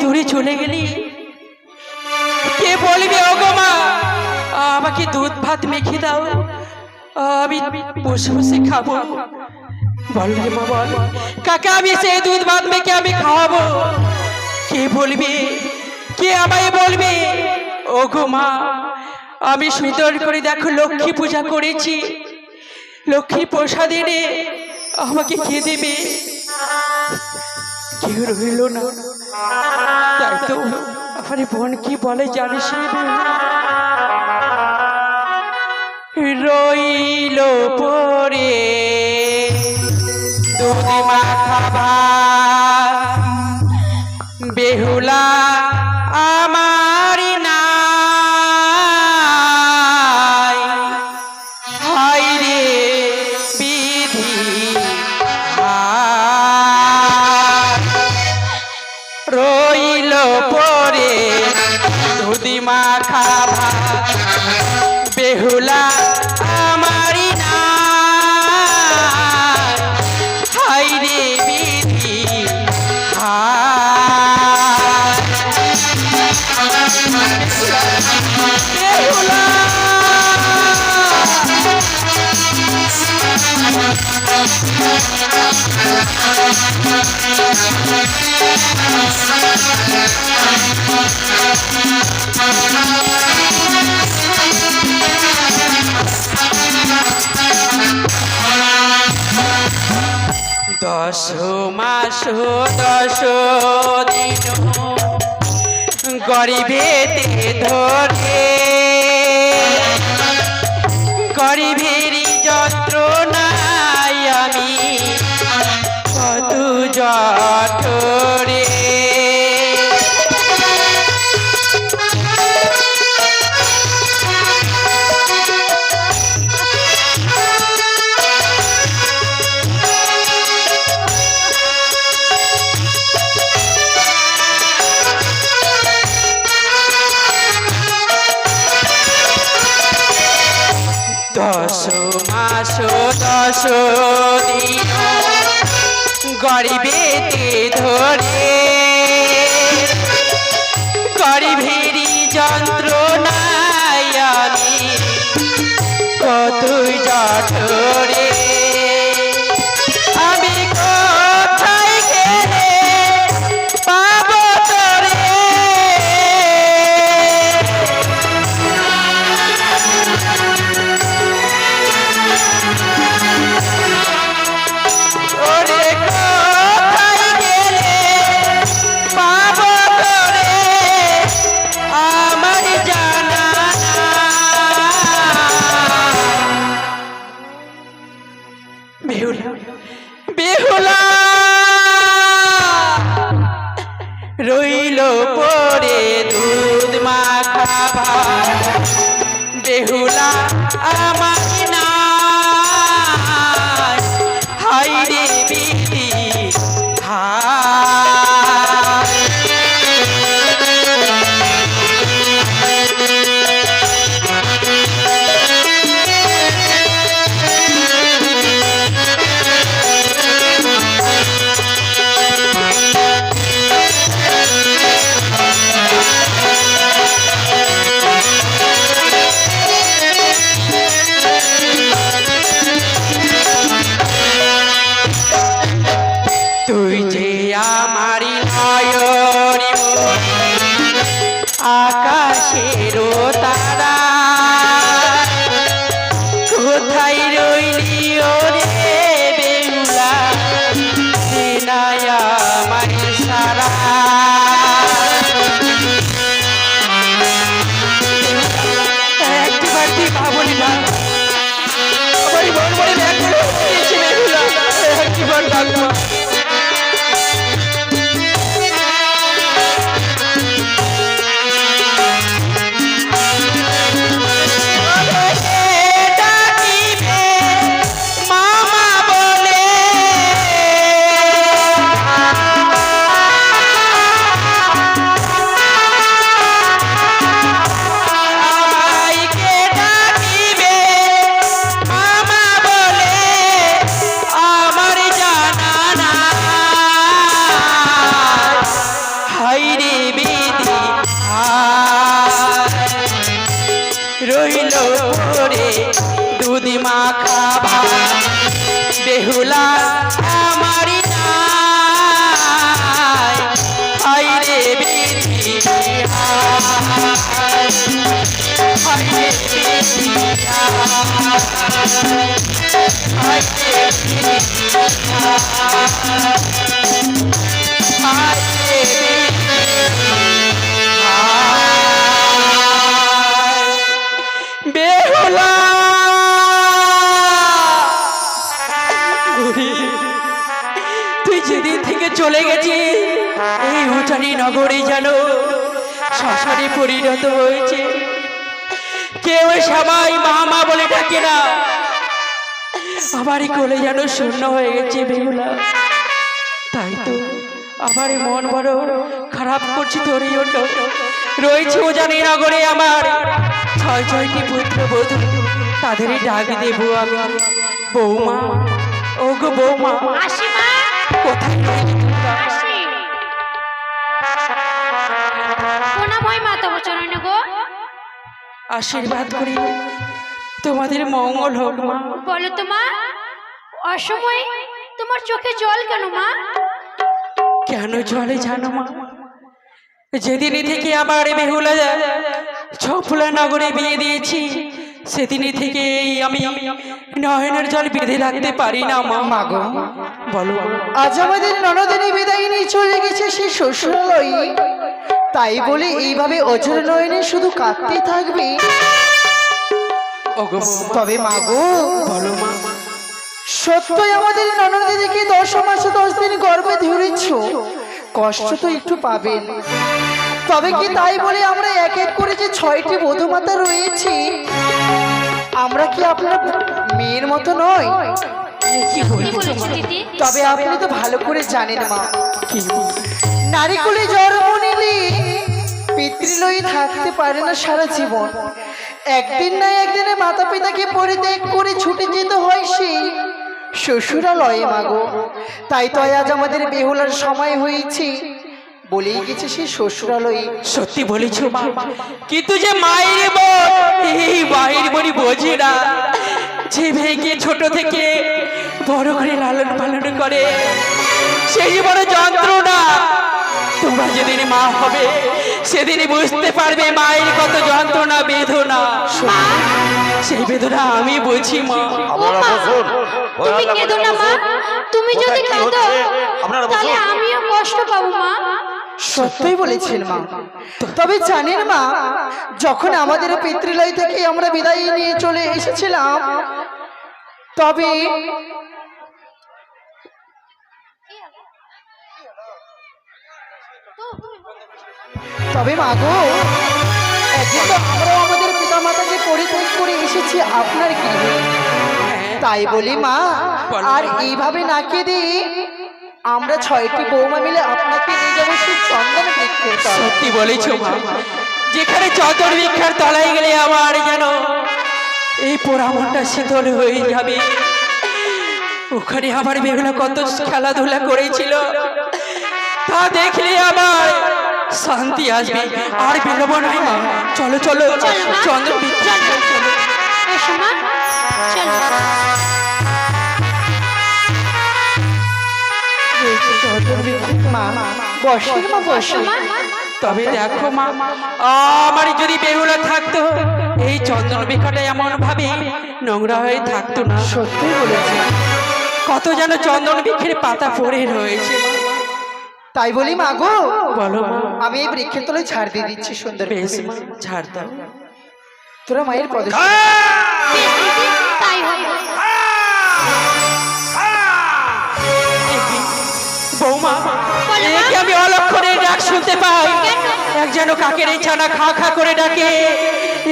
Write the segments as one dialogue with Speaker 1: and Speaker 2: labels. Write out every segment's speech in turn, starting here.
Speaker 1: দূরে চলে গেলি? কে বলবি, ওগো মা, আমাকে দুধ, ভাত, মেখে দাও, আমি বসে বসে খাব। বল মা বল কাকা, আমি সেই দুধ, ভাত, মেখে আমি খাওয়াবো। কে বলবে, কে আমায় বলবে? ওগো মা, আমি সুন্দর করে দেখো, লক্ষ্মী পূজা করেছি। লক্ষ্মী প্রসাদ এনে আমাকে কে দেবে। কেউ হইল না। তাই বোন কি বলে জানিস রইল পরে বেহুলা আমার দশ মাস দশ দিন গরিবেতে ধরে জঠরে আমার তুই যেদিন থেকে চলে গেছি এই উঠানি নগরে যেন শ্মশানে পরিণত হয়েছে। কেউ সবাই মা মা বলে ডাকে না। আমারই কোলে যেন শূন্য হয়ে গেছে বেহুলা। তাই তো আমার মন বড় খারাপ করছি তোর জন্য। রয়েছে ও জানি নগরে আমার। ছয় ছয়টি পুত্র বধূ তাদেরই ডাক দেবো আমি। বৌমা ও গো বৌমা কোথায় আশীর্বাদ করি। তোমাদের মঙ্গল হোক মা।
Speaker 2: বলো তো মা অসময়ে তোমার চোখে জল কেন মা?
Speaker 1: কেন জলে জানো মা? যেদিন থেকে আমার বেহুলা ছফুলা নগরে বিয়ে দিয়েছি সেদিনই থেকে আমি নয়নের জল বেঁধে রাখতে পারি না মা।
Speaker 3: মাগো
Speaker 1: বলো।
Speaker 3: আজ আমাদের ননদিনী বিদায় নিয়ে চলে গেছে সেই শ্বশুরালয়। তাই বলে এইভাবে অজর নয়নে শুধু কাঁদতে থাকবে?
Speaker 1: ওগো।
Speaker 3: তবে মাগো
Speaker 1: বলো মা
Speaker 3: সত্যই আমাদের ননদিনীকে দশ মাসে দশ দিন গর্ভে ধরেছ। কষ্ট তো একটু পাবেন। তবে কি তাই বলে আমরা এক এক করে যে ছয়টি বধুমাতা রয়েছি আমরা কি আপনার মেয়ের মতো নয় তবে আপনি তো ভালো করে জানেন মা।
Speaker 1: কি
Speaker 3: নারীকুলে জন্ম নিলে পিতৃলয়ী থাকতে পারে না সারা জীবন। একদিন না একদিনে মাতা পিতাকে পরিত্যাগ করে ছুটে যেতে হয় সেই শ্বশুরালয়ে, মাগো। তাই তো আজ আমাদের বেহুলার সময় হয়েছে। বলেই গেছে সেই শ্বশুরালয়ে।
Speaker 1: সত্যি বলেছ, মা। কিন্তু যে মায়ের এই মায়ের বনি বোঝে না। যে মেয়েকে ছোট থেকে বড় করে লালন পালন করে, সেই বড় যন্ত্রণা তোমরা যেদিন মা হবে সেদিনই বুঝতে পারবে মায়ের কত যন্ত্রণা বেদনা। সেই বেদনা আমি বুঝি মা।
Speaker 2: তুমি কেঁদো না মা। তুমি যদি কাঁদো
Speaker 4: বসুন।
Speaker 2: তাহলে আমিও কষ্ট পাবো মা।
Speaker 3: সত্যই বলেছেন মা। তবে জানেন মা যখন আমাদের পিতৃলয় থেকে আমরা বিদায় নিয়ে চলে এসেছিলাম তবে তবে মাগো একদিন তো আমরাও আমাদের পিতা মাতাকে পরিত্যাগ করে এসেছি, আপনার গৃহে। তাই বলি মা, আর এইভাবে না কেঁদে আমরা ছয়টি বৌমা মিলে আপনাকে নিয়ে যাব সেই চন্দন
Speaker 1: সত্যি বলেছ যেখানে চতর বিক্ষার তলায় গেলে আমার যেন এই পোড়ামনটা শীতল হয়ে যাবে। ওখানে আমার বেগুলা কত খেলাধুলা করেছিল, তা দেখলে আমার শান্তি আসবে। আর বেরোবো নয় মা চলো চলো। চন্দ্র
Speaker 2: মা
Speaker 3: মা মা
Speaker 2: মা।
Speaker 1: তবে দেখো মা আমার যদি বেহুলা থাকতো এই চন্দন বিক্ষাটা এমন ভাবে নোংরা হয়ে থাকতো না।
Speaker 3: সত্যি বলেছি।
Speaker 1: কত যেন চন্দন বৃক্ষের পাতা পড়ে রয়েছে।
Speaker 3: তাই বলি মা গো
Speaker 1: বলো
Speaker 3: আমি এই বৃক্ষের তলায় ছাড় দিয়ে দিচ্ছি সুন্দর
Speaker 1: বেশ ছাড় দাও।
Speaker 3: তোরা মায়ের পদে
Speaker 1: বৌমা
Speaker 2: মা।
Speaker 1: একে আমি অলক্ষণে ডাক শুনতে পাই। এক যেন কাকের এই ছানা খা খা করে ডাকে।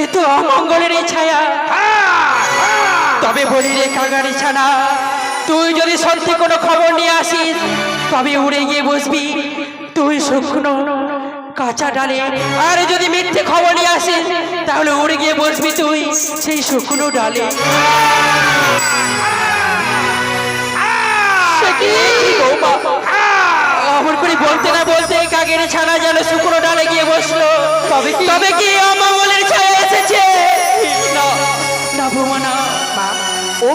Speaker 1: এ তো অমঙ্গলের এই ছায়া। তবে বলি রে কাকারি ছানা তুই যদি সত্যি কোনো খবর নিয়ে আসিস তবে উড়ে গিয়ে বসবি। তুই শুকনো কাঁচা ডালে। আর যদি মিথ্যে খবর নিয়ে আসিস, তাহলে উড়ে গিয়ে বসবি তুই সেই শুকনো ডালে। অমর করে বলতে না বলতে কাকের ছানা যেন শুকনো ডালে গিয়ে বসল। তবে তবে কি? অমঙ্গলের ছায়া এসেছে।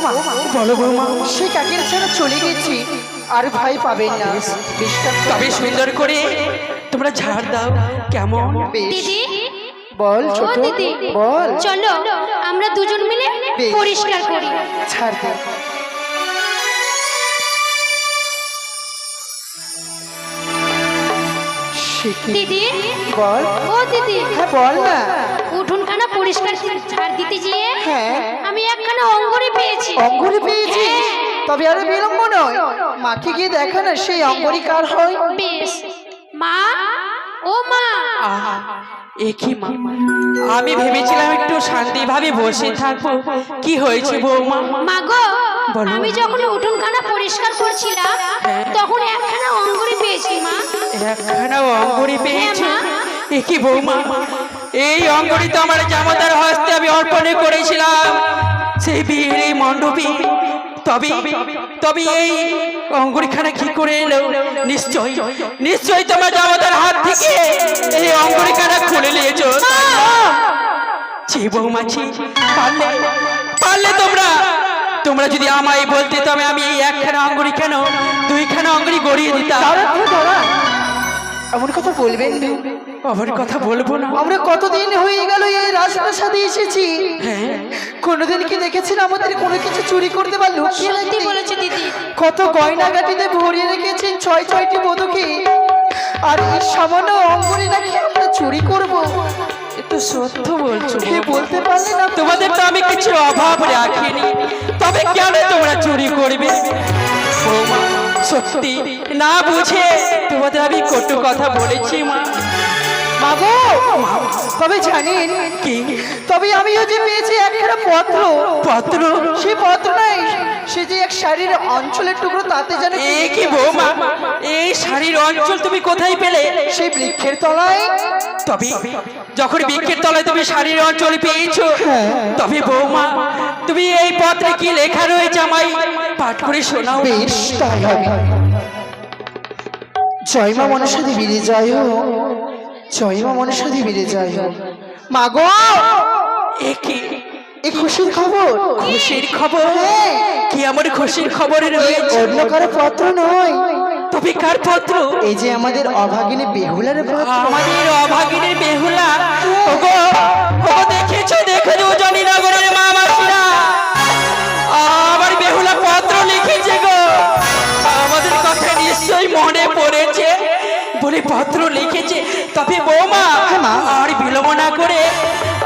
Speaker 3: মা
Speaker 1: বলো বৌমা।
Speaker 3: সে কাকের ছাড়া চলে গেছি আর ভাই পাবেন না।
Speaker 1: তবে সুন্দর করে তোমরা ঝাড় দাও কেমন?
Speaker 2: দিদি?
Speaker 3: বল ছোট
Speaker 2: দিদি
Speaker 3: বল।
Speaker 2: চলো আমরা দুজন মিলে পরিষ্কার করি।
Speaker 3: ছাড় দে সে কি?
Speaker 2: দিদি?
Speaker 3: বল।
Speaker 2: ও দিদি।
Speaker 3: হ্যাঁ বল না।
Speaker 2: পরিষ্কার ঝাড় দিতে গিয়ে
Speaker 3: হ্যাঁ।
Speaker 2: আমি একখানা অঙ্গরে পেয়েছি।
Speaker 3: অঙ্গুরি পেয়েছিস তবে আরও বিলম্ব নয় মাকে গিয়ে দেখা না সেই অঙ্গুরি কার হয়?
Speaker 2: বেশ। মা ও মা।
Speaker 1: আহা এ কি মা? আমি ভেবেছিলাম একটু শান্তিভাবে বসে থাকব। কি হয়েছে বৌমা?
Speaker 2: মা গো
Speaker 1: বলো।
Speaker 2: আমি যখন উঠোনখানা পরিষ্কার করছিলাম
Speaker 1: হ্যাঁ।
Speaker 2: তখন একখানা অঙ্গরে পেয়েছি মা।
Speaker 1: একখানা অঙ্গুরি পেয়েছে?
Speaker 2: হ্যাঁ, মা।
Speaker 1: বৌমা? এই অঙ্গুরি তো আমার জামাতার হস্তে আমি অর্পণে করেছিলাম। সেই বিয়ের এই মণ্ডপে তবে তবে এই অঙ্গুরিখানা কি করে এলো? নিশ্চয় নিশ্চয় তোমার জামাতার হাত থেকে এই অঙ্গুরিখানা খুলে নিয়েছো। ছি বৌমা, ছি। পারলে পারলে তোমরা তোমরা যদি আমায় বলতে তবে আমি এই একখানা অঙ্গুরি কেন দুইখানা অঙ্গুরি গড়িয়ে দিতাম।
Speaker 3: এমন কথা বলবেন?
Speaker 1: আমার কথা বলব না।
Speaker 3: আমরা কতদিন হয়ে গেল এই রাজপ্রাসাদে এসেছি?
Speaker 1: হ্যাঁ।
Speaker 3: কোনোদিন কি দেখেছেন আমাদের কোনো কিছু চুরি করতে বা লুকিয়ে
Speaker 2: সত্যি
Speaker 3: রাখতে?
Speaker 2: বলেছ দিদি।
Speaker 3: কত গয়নাগাটিতে ভরিয়ে রেখেছেন ছয় ছয়টি বধুকে আর এই সামান্য অঙ্গনে নাকি আমরা চুরি করব?
Speaker 1: একটু সত্য বলছো।
Speaker 3: কে বলতে পারলেন না
Speaker 1: তোমাদের তো আমি কিছু অভাব রাখিনি। তবে কেন তোমরা চুরি করবে? বৌমা, সত্যি না বুঝে তোমাদের আমি কটু কথা বলেছি মা।
Speaker 3: বাবু তবে জানেন
Speaker 1: কি?
Speaker 3: তবে আমিও যে পেয়েছি একটা পত্র।
Speaker 1: পত্র?
Speaker 3: সেই পত্র নাই সে যে এক শাড়ির অঞ্চলের টুকরো তাতে যেন
Speaker 1: এ কি বৌমা? এই শাড়ির অঞ্চল তুমি কোথায় পেলে?
Speaker 3: সেই বৃক্ষের তলায়।
Speaker 1: তবে যখন বৃক্ষের তলায় তুমি শাড়ির অঞ্চল পেয়েছ
Speaker 3: হ্যাঁ।
Speaker 1: তবে বৌমা তুমি এই পত্রে কি লেখা রয়েছে আমায়? পাঠ করে শোনাও।
Speaker 3: বেশ তাই হবে জয় মা মনসা দেবীরে জয় হো। জয় মা মনসা দেবীরে জয় হো। মাগো
Speaker 1: এ কি?
Speaker 3: এ খুশির খবর?
Speaker 1: খুশির খবর?
Speaker 3: হ্যাঁ।
Speaker 1: কি আমার খুশির খবর রয়েছে?
Speaker 3: অন্য কারও পত্র নয়।
Speaker 1: তবে কার পত্র?
Speaker 3: এই যে আমাদের অভাগিনী বেহুলার পত্র।
Speaker 1: আমাদের অভাগিনী বেহুলা। ওগো ওগো দেখেছ দেখেছ?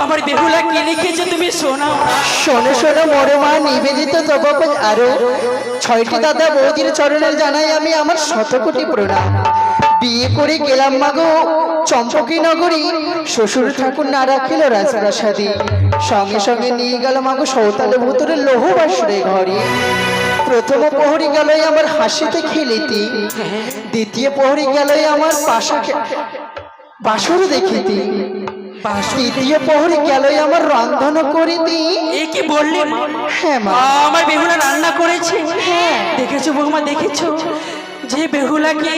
Speaker 1: আমার বেহুলা কি লিখেছে তুমি
Speaker 3: শোনো শোনো মোরে মা নিবেদিত তবক আরও। ছয়টি দাদা বৌদির চরণের জানাই আমি আমার শতকোটি প্রণাম। বিয়ে করে গেলাম মাগো চম্পকী নগরী। শ্বশুর ঠাকুর না রাখিল রাজপ্রাসাদে। সঙ্গে সঙ্গে নিয়ে গেল মাগো সৌতালে ভূতরে লৌহ ঘরে। প্রথম প্রহরী গেলই আমার হাসিতে খেলিতি। দ্বিতীয় প্রহরী গেলই আমার পাশা বাসর দেখিতি। তৃতীয় প্রহরী গেলই আমার রন্ধন করিতি।
Speaker 1: এ কি বললি?
Speaker 3: হ্যাঁ মা।
Speaker 1: আমার বেহুলা রান্না করেছে। দেখেছ বৌমা দেখেছ? যে বেহুলাকে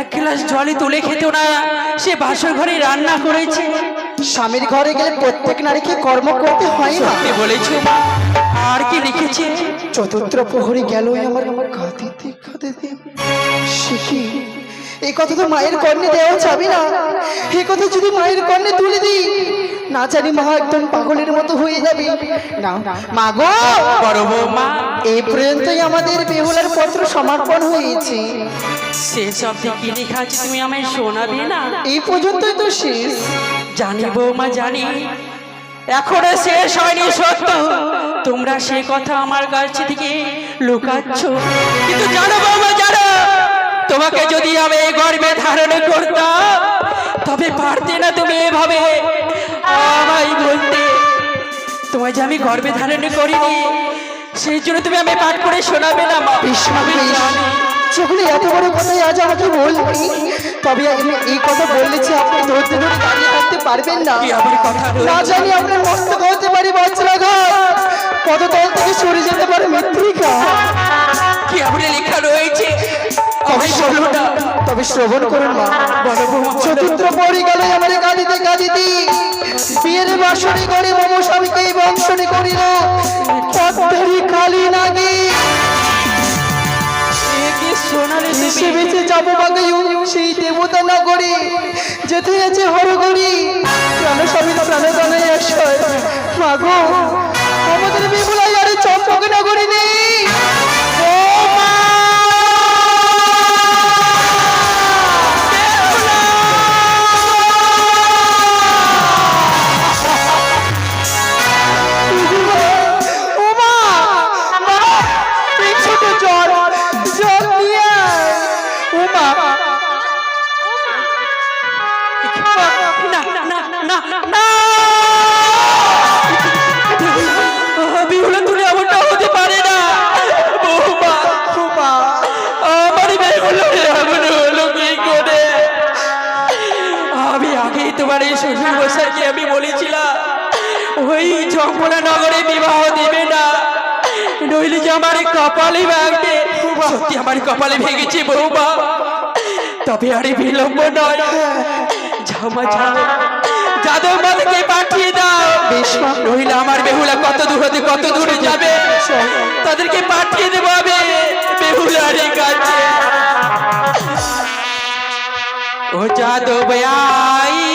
Speaker 1: এক গ্লাস জলে তুলে খেত না সে বাসর ঘরে রান্না করেছে।
Speaker 3: স্বামীর ঘরে গেলে প্রত্যেক নারীকে কর্ম করতে হয় না?
Speaker 1: বলেছ মা আর কি লিখেছে?
Speaker 3: চতুর্থ প্রহরী গেলই আমার কাঁদিতে কাঁদিতে শিখি এই কথা তো মায়ের কর্ণে দেওয়া যাবে না। এই কথা যদি মায়ের কর্ণে তুলে দিই না জানি মা একদম পাগলের মতো হয়ে যাবে। না মা গো
Speaker 1: বড় বৌমা
Speaker 3: এই পর্যন্তই আমাদের বেহুলার পত্র সমর্পণ হয়েছে।
Speaker 1: শেষ কি লেখা আছে তুমি আমায় শোনাবে না?
Speaker 3: এই পর্যন্তই তো শেষ।
Speaker 1: জানি বৌমা জানি। এখনও শেষ হয়নি সত্য। তোমরা সে কথা আমার কাছে থেকে লুকাচ্ছ। কিন্তু জানো বৌমা তোমাকে যদি আমি গর্বে ধারণ করতাম তবে পারতে না তুমি এভাবে। আমায় বলতে তোমায় যে আমি গর্বে ধারণ করিনি সেই জন্য তুমি আমি পাঠ করে শোনাবে না মা।
Speaker 3: সেগুলি এত বড় কথাই আজ আমাকে বলবি তবে এই কথা বলেছি আপনি ধরতে ধরে দাঁড়িয়ে থাকতে পারবেন না। না জানি আপনার মস্তক হতে পারি বাচ্চারা ঘর পদতল থেকে সরে যেতে পারে শ্রবণ করুন। চতুর্থ পরি গেল আমার গাদিতে গাদিতে বিয়ের বাসরি করে মম স্বামীকে এই বংশনী করিল। পদ্মেরই কালী নাগি।
Speaker 1: এ কি সোনালি
Speaker 3: বেছে
Speaker 1: তুমি
Speaker 3: বেছে যাব বাগে সেই দেবতা নগরী। যেতে স্বামী আমাদের বিমলাই আরে চম্পক নগরী নেই।
Speaker 1: মশাইকে আমি বলেছিলাম? ওই জঙ্গলা নগরে বিবাহ দেবে না। নইলে যে আমার কপালে ভাঙবে। সত্যি আমার কপালে ভেঙেছে বৌমা। তবে আরে বিলম্ব নয়। ঝামা ঝামা যাদব মাতাকে পাঠিয়ে দাও। নইলে আমার বেহুলা কত দূর হতে কত দূরে যাবে? তাদেরকে পাঠিয়ে দেবো আমি বেহুলারই কাছে। ও যাদব আই।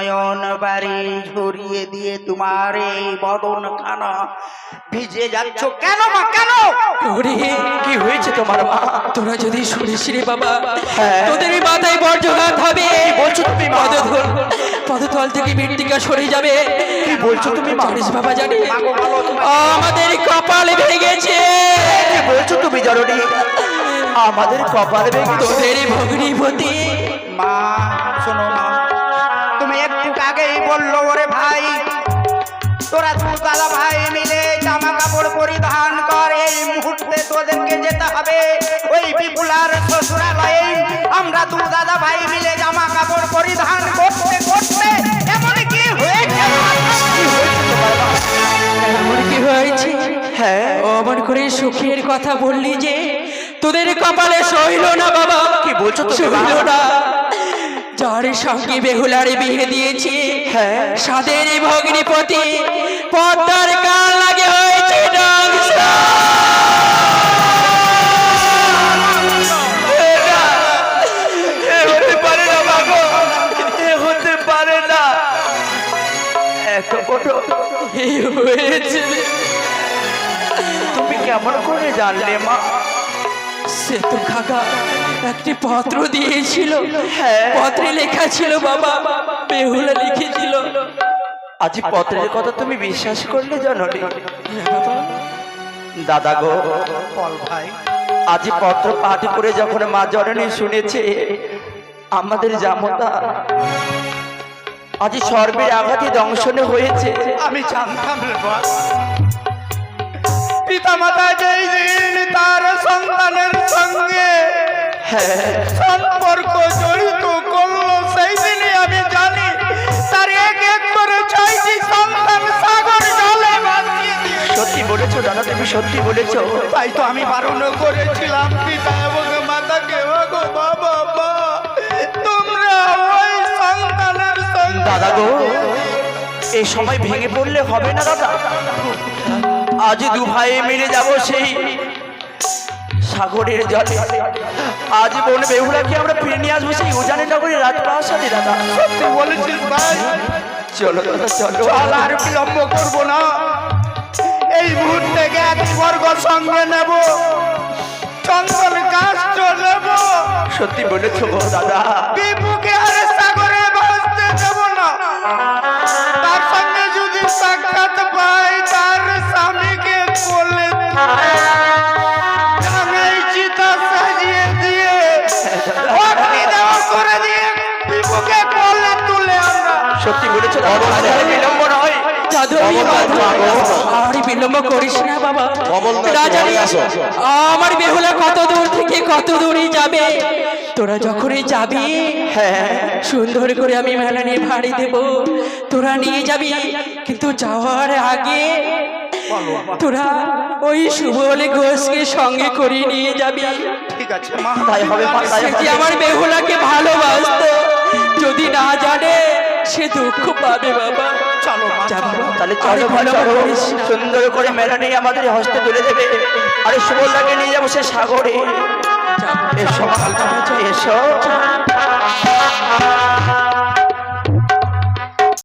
Speaker 5: নয়ন বাড়ি ঝরিয়ে দিয়ে তোমার এই বদন খানা ভিজে যাচ্ছ কেন মা কেন?
Speaker 1: ওরে
Speaker 5: কি হয়েছে তোমার মা?
Speaker 1: তোরা যদি শুনিস রে বাবা
Speaker 5: হ্যাঁ।
Speaker 1: তোদের এই মাথায় বর্জঘাত হবে
Speaker 5: বলছো তুমি?
Speaker 1: পদতল পদতল থেকে মৃত্তিকা সরে যাবে।
Speaker 5: কি বলছো তুমি?
Speaker 1: জানিস বাবা জানি। আমাদের কপালে ভেঙেছে।
Speaker 5: কি বলছো তুমি জননী? আমাদের কপাল ভেঙে
Speaker 1: তোদের ভগ্নিপতি।
Speaker 5: মা শোনো মা আগেই বলল ওরে ভাই তোরা দু দাদা ভাই মিলে জামা কাপড় পরিধান কর। এই মুহূর্তে তোদেরকে যেতে হবে ওই বিপুলার শ্বশুরালয়ে। আমরা দু দাদা ভাই মিলে জামা কাপড় পরিধান করতে করতে এমন কি হয়েছে কি হয়েছে।
Speaker 1: এমন কি হয়েছে?
Speaker 5: হ্যাঁ।
Speaker 1: অমন করে সুখের কথা বললি যে তোদের কপালে সইল না বাবা।
Speaker 5: কি বলছো
Speaker 1: সইল না। যার সঙ্গে বেহুলারে বিয়ে দিয়েছি
Speaker 5: হ্যাঁ।
Speaker 1: সাদের ভগ্নিপতি পদ্মার কাল লাগে হয়েছে ধ্বংস।
Speaker 5: এ হতে পারে না বাবা এ হতে পারে না এত বড়
Speaker 1: হয়েছে
Speaker 5: তুমি কেমন করে জানলে মা
Speaker 1: সে তো কাকা একটি পত্র দিয়েছিল।
Speaker 5: হ্যাঁ।
Speaker 1: পত্রে লেখা ছিল বাবা বেহুলা লিখেছিল
Speaker 5: আজ পত্রের কথা তুমি বিশ্বাস করলে জননী। দাদা গো পল ভাই আজ পত্র পাঠ করে যখন মা জননী শুনেছে আমাদের জামতা আজ সর্বের আঘাতে দংশনে হয়েছে। আমি জানতাম পিতা মাতা যেই দিন তার সন্তানের সঙ্গে সম্পর্ক জড়িত করল সেই দিনই আমি জানি তার এক এক করে ছয়টি সন্তান সাগর জলে সত্যি বলেছ তাই তো আমি বারণ করেছিলাম পিতা এবং মাতাকে গো বাবা মা, তোমরা ওই সন্তানের
Speaker 6: দাদা গো এই সময় ভেঙে পড়লে হবে না দাদা? আজ দু ভাই মিলে যাব সেই সাগরের জলে। আজ বোন বেহুলাকে আমরা ফিরে নিয়ে আসব সেই উজানের নগরের রাজপ্রাসাদে দাদা?
Speaker 5: তুই বলেছিস ভাই।
Speaker 6: চলো দাদা চলো।
Speaker 5: চল আর বিলম্ব করব না। এই মুহূর্তে জ্ঞাতি বর্গ সঙ্গে নেব। চন্দন কাষ্ট নেব।
Speaker 6: সত্যি বলেছ গো দাদা।
Speaker 5: বিপুকে আর
Speaker 6: সত্যি বলেছ বিলম্ব নয়।
Speaker 1: আর বিলম্ব করিস না বাবা।
Speaker 4: অমলদার,
Speaker 1: রাজা আমার বেহুলা কত দূর থেকে কত দূরে যাবে? তোরা যখনই যাবি
Speaker 6: হ্যাঁ।
Speaker 1: সুন্দর করে আমি মেলা নিয়ে ভাড়ি দেব। তোরা নিয়ে যাবি কিন্তু যাওয়ার আগে তোরা ওই সুবলে ঘোষকে সঙ্গে করে নিয়ে যাবি।
Speaker 5: ঠিক আছে মা।
Speaker 6: তাই হবে
Speaker 1: সে যে আমার বেহুলাকে ভালোবাসতো যদি না জানে সে দুঃখ পাবে বাবা।
Speaker 5: চলো
Speaker 6: তাহলে চলো। সুন্দর করে মেলা নিয়ে আমাদের হস্তে তুলে দেবে। আরে সুবলদাকে নিয়ে যাব সে সাগরে। এসো। এসো।